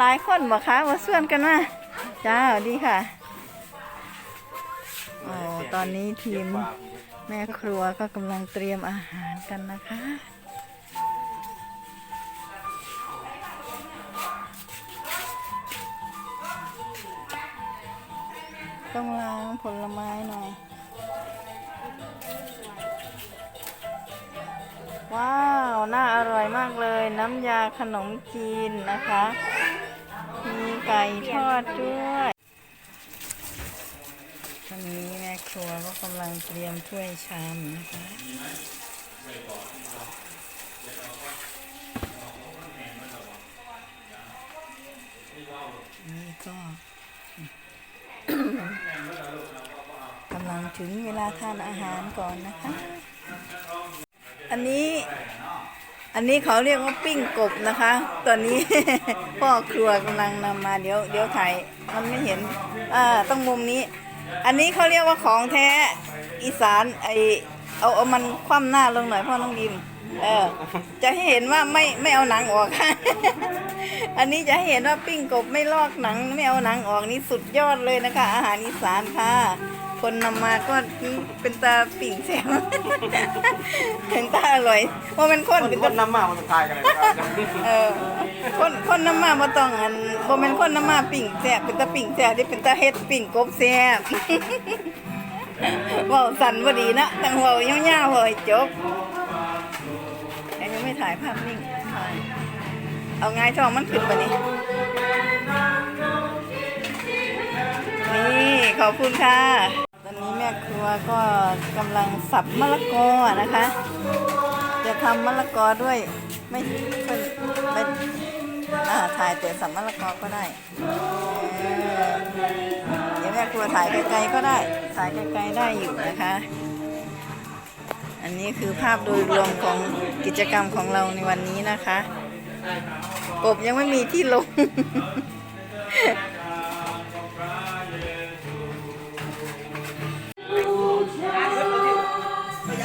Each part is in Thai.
หลายคนบอกคะมาส่วนกันมาจ้าดีค่ะโอ้ตอนนี้ทีมแม่ครัวก็กำลังเตรียมอาหารกันนะคะต้องล้างผลไม้หน่อย เลยน้ำยาขนมจีนนะคะ มีไก่ทอดด้วยตอนนี้แม่ครัวก็กำลังเตรียมถ้วยชามนะคะนี่ก็กำลังถึงเวลาทานอาหารก่อนนะคะ อันนี้ อันนี้เขาเรียกว่าปิ้งกบนะคะ ตอนนี้ พ่อครัวกำลังนำมาเดี๋ยวเดี๋ยวถ่ายมันไม่เห็นอ่าต้องมุมนี้ อันนี้เขาเรียกว่าของแท้อีสานไอเอาเอามันคว่ำหน้าลงหน่อยพ่อน้องดิมเออจะให้เห็นว่าไม่ไม่เอาหนังออก อันนี้จะให้เห็นว่าปิ้งกบไม่ลอกหนังไม่เอาหนังออกนี่สุดยอดเลยนะคะ อาหารอีสานค่ะ คนนำมาก็เป็นตาปิ่งแซวเป็นตาอร่อยว่ามันคนคนเป็นคตานน้ำมามันทายกันเลยนะครับเออคนคนน้ำมาบ่ต้องอันบ่แม่นคนน้ำมาปิ่งแซ่บเป็นตาปิ่งแซ่บที่เป็นตาเฮ็ดปิ่งกบแซ่บเว้าสั่นบ่ดีนะตั้งเว้ายาวๆเว้าให้จบอันนี้ไม่ถ่ายภาพนิ่งถ่ายเอาไงายท้องมันขึ้นบ่นี้นี่ขอบคุณค่ะตอนนี้แม่ ครัวก็กำลังสับมะละกอนะคะ จะทำมะละกอด้วยไม่ไม่ไม่อ่าถ่ายแต่สับมะละกอก็ได้เออเดี๋ยวแม่ครัวถ่ายไกลๆก็ได้ ถ่ายไกลๆได้อยู่นะคะ อันนี้คือภาพโดยรวมของกิจกรรมของเราในวันนี้นะคะกบยังไม่มีที่ลง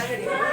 Saturday.